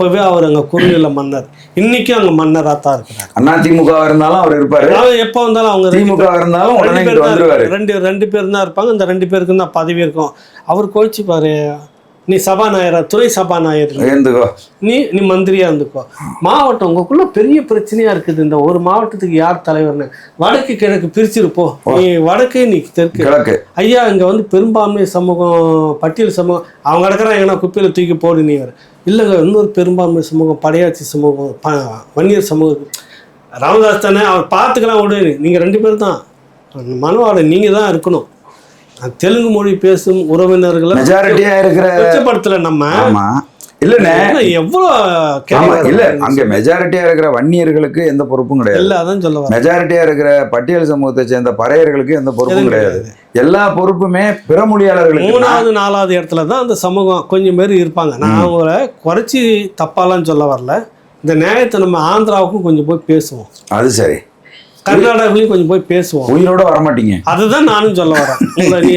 அப்பவே அவர் அங்க குறுநில மன்னர். இன்னைக்கும் அங்க மன்னரா தான் இருக்கிறார். அதிமுக இருந்தாலும் அவர் இருப்பாரு. எப்ப வந்தாலும் அவங்க திமுக இருந்தாலும் ரெண்டு பேர். ரெண்டு ரெண்டு பேர் தான் இருப்பாங்க. இந்த ரெண்டு பேருக்கு தான் பதவி இருக்கும். அவர் கோழிச்சு பாரு. நீ சபாநாயகரா துறை சபாநாயகர் இல்ல. ஏந்துக்கோ. நீ நீ மந்திரியா இருந்துக்கோ. மாவட்டம் உங்களுக்குள்ள பெரிய பிரச்சனையா இருக்குது. இந்த ஒரு மாவட்டத்துக்கு யார் தலைவர்னு. வடக்கு கிழக்கு பிரிச்சிருப்போம் நீ வடக்கு நீ தெற்கு. ஐயா இங்க வந்து பெரும்பான்மை சமூகம் பட்டியல் சமூகம் அவங்க கிடக்குறாங்க எங்கன்னா குப்பையில தூக்கி போடு நீ வேற. இல்லைங்க இன்னொரு பெரும்பான்மை சமூகம் படையாட்சி சமூகம் வன்னியர் சமூகம். ராமதாஸ் தானே அவர் பார்த்துக்கலாம் விடு நீங்க ரெண்டு பேர் தான். மனுவாட நீங்க தான் இருக்கணும். தெலுங்கு மொழி பேசும் உறவினர்களை மெஜாரிட்டியா இருக்கிற கொச்சப்படுத்தல நம்ம. இல்லண்ணே. எவ்வளவு இல்ல. அங்க மெஜாரிட்டியா இருக்கிற வன்னியர்களுக்கு எந்த பொறுப்பும் கிடையாது. இல்ல அதான் சொல்ல மெஜாரிட்டியா இருக்கிற பட்டியல் சமூகத்தை சேர்ந்த பறையர்களுக்கு எந்த பொறுப்பும் கிடையாது. எல்லா பொறுப்புமே பிற மொழியாளர்களுக்கு மூணாவது நாலாவது இடத்துல தான் அந்த சமூகம் கொஞ்சம் பேர் இருப்பாங்க. நான் அவங்கள குறைச்சி தப்பாலாம் சொல்ல வரல. இந்த நியாயத்தை நம்ம ஆந்திராவுக்கும் கொஞ்சம் போய் பேசுவோம். அது சரி. கர்நாடகாவிலையும் கொஞ்சம் போய் பேசுவோம். உயிரோட வரமாட்டீங்க. அதுதான் நானும் சொல்ல வரேன். உங்களை நீ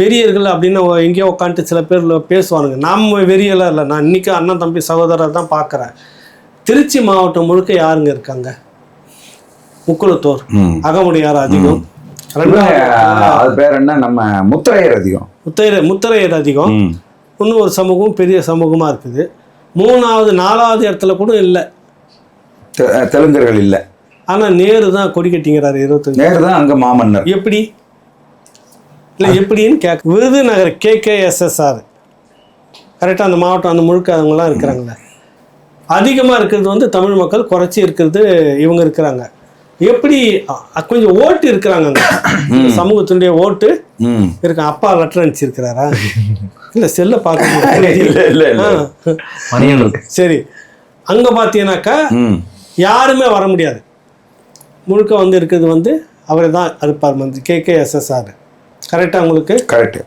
வெறியர்கள் அப்படின்னு எங்கேயோ உட்காந்துட்டு சில பேர் பேசுவானுங்க. நம்ம வெறியெல்லாம் இல்லை. நான் இன்னைக்கு அண்ணன் தம்பி சகோதரர் தான் பார்க்குறேன். திருச்சி மாவட்டம் முழுக்க யாருங்க இருக்காங்க? முக்குளத்தோர். அகமுடியார் அதிகம். அது பேர் என்ன? நம்ம முத்திரையர் அதிகம். முத்தையர் முத்தரையர் அதிகம். இன்னும் ஒரு சமூகம் பெரிய சமூகமாக இருக்குது. மூணாவது நாலாவது இடத்துல கூட இல்லை. தெலுங்கர்கள் இல்ல. ஆனால் நேரு தான் கொடி கட்டிங்கிறாரு இருபத்தஞ்சு. நேரு தான் அங்க மாமன்னர். எப்படி? இல்லை எப்படின்னு கேட்க விருதுநகர் கேகேஎஸ்எஸ்ஆர். கரெக்டாக அந்த மாவட்டம் அந்த முழுக்க அவங்களாம் இருக்கிறாங்களே அதிகமாக இருக்கிறது வந்து தமிழ் மக்கள் குறைச்சி இருக்கிறது இவங்க இருக்கிறாங்க. எப்படி கொஞ்சம் ஓட்டு இருக்கிறாங்க சமூகத்தினுடைய ஓட்டு ம். இருக்கான் அப்பா லெட்டர் அனுப்பிச்சிருக்கிறாரா? இல்லை செல்லை பார்க்க இல்ல இல்ல இல்ல ஆ. மணியன் இருக்கு. சரி. அங்கே பார்த்தீங்கன்னாக்கா ம். யாருமே வர முடியாது. முழுக்க வந்து இருக்கிறது வந்து அவர் தான் இருப்பார் மந்திரி கே கே எஸ்எஸ்ஆர் கரெக்டாக உங்களுக்கு? கரெக்ட்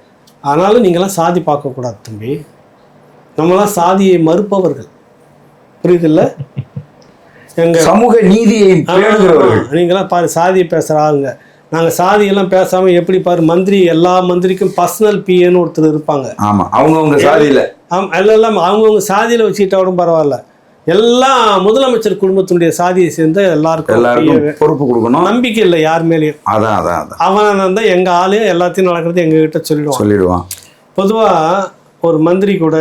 ஆனாலும் நீங்களாம் சாதி பார்க்கக்கூடாது தம்பி. நம்மளாம் சாதியை மறுப்பவர்கள். புரியுதில்ல? எங்க சமூக நீதியை நீங்களாம் பாரு சாதியை பேசுகிற ஆளுங்க. நாங்கள் சாதியெல்லாம் பேசாமல் எப்படி பாரு மந்திரி எல்லா மந்திரிக்கும் பர்சனல் பிஏன்னு ஒருத்தர் இருப்பாங்க. ஆமா அவங்கவங்க சாதியில. ஆம், எல்லாம் அவங்கவுங்க சாதியில் வச்சுக்கிட்டா கூட பரவாயில்ல. எல்லாம் முதலமைச்சர் குடும்பத்தினுடைய சாதியை சேர்ந்த எல்லாருக்கும் எல்லாருக்கும். பொறுப்பு கொடுக்கணும். நம்பிக்கை இல்லை யார் மேலேயும். அதான் அதான் அதான். அவன் தான் எங்க ஆளு எல்லாத்தையும் நடக்கிறது எங்க கிட்ட சொல்லிடுவான். சொல்லிடுவான். பொதுவா ஒரு மந்திரி கூட